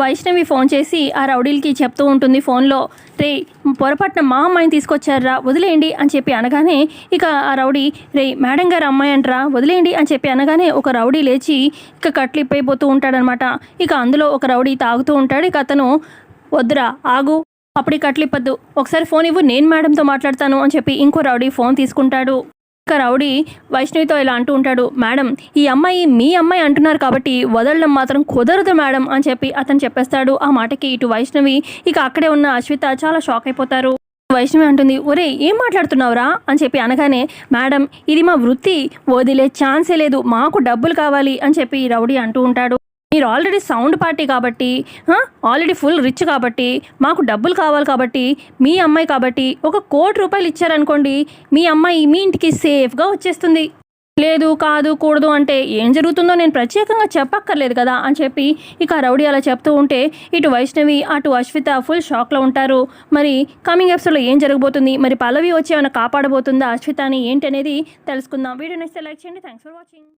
Vaishnavi phone చేసి ఆ రౌడీలకి చెప్తూ ఉంటుంది ఫోన్లో రే పొరపాటున మా అమ్మాయిని తీసుకొచ్చారా వదిలేయండి అని చెప్పి అనగానే ఇక ఆ రౌడీ రే మేడం గారు అమ్మాయి అంటరా వదిలేయండి అని చెప్పి అనగానే ఒక రౌడీ లేచి ఇక కట్లిప్పైపోతూ ఉంటాడనమాట. ఇక అందులో ఒక రౌడీ తాగుతూ ఉంటాడు. ఇక అతను వద్దురా ఆగు అప్పుడు కట్లిప్పద్దు ఒకసారి ఫోన్ ఇవ్వు నేను మేడంతో మాట్లాడతాను అని చెప్పి ఇంకో రౌడీ ఫోన్ తీసుకుంటాడు. ఇక రౌడీ వైష్ణవితో ఇలా అంటూ ఉంటాడు మేడం ఈ అమ్మాయి మీ అమ్మాయి అంటున్నారు కాబట్టి వదలడం మాత్రం కుదరదు మేడం అని చెప్పి అతను చెప్పేస్తాడు. ఆ మాటకి ఇటు వైష్ణవి ఇక అక్కడే ఉన్న అశ్విత చాలా షాక్ అయిపోతారు. వైష్ణవి అంటుంది ఒరే ఏం మాట్లాడుతున్నావురా? అని చెప్పి అనగానే మేడం ఇది మా వృత్తి వదిలే ఛాన్సే లేదు మాకు డబ్బులు కావాలి అని చెప్పి రౌడీ అంటూ ఉంటాడు. మీరు ఆల్రెడీ సౌండ్ పార్టీ కాబట్టి ఆల్రెడీ ఫుల్ రిచ్ కాబట్టి మాకు డబ్బులు కావాలి కాబట్టి మీ అమ్మాయి కాబట్టి ఒక కోటి రూపాయలు ఇచ్చారనుకోండి మీ అమ్మాయి మీ ఇంటికి సేఫ్గా వచ్చేస్తుంది. లేదు కాదు కూడదు అంటే ఏం జరుగుతుందో నేను ప్రత్యేకంగా చెప్పక్కర్లేదు కదా అని చెప్పి ఇక రౌడీ అలా చెప్తూ ఉంటే ఇటు వైష్ణవి అటు అశ్విత ఫుల్ షాక్లో ఉంటారు. మరి కమింగ్ ఎపిసోడ్లో ఏం జరగబోతుంది? మరి పల్లవి వచ్చి ఏమైనా కాపాడబోతుందా అశ్వితని ఏంటి అనేది తెలుసుకుందాం. వీడియో నెక్స్ట్ లైక్ చేయండి. Thanks for watching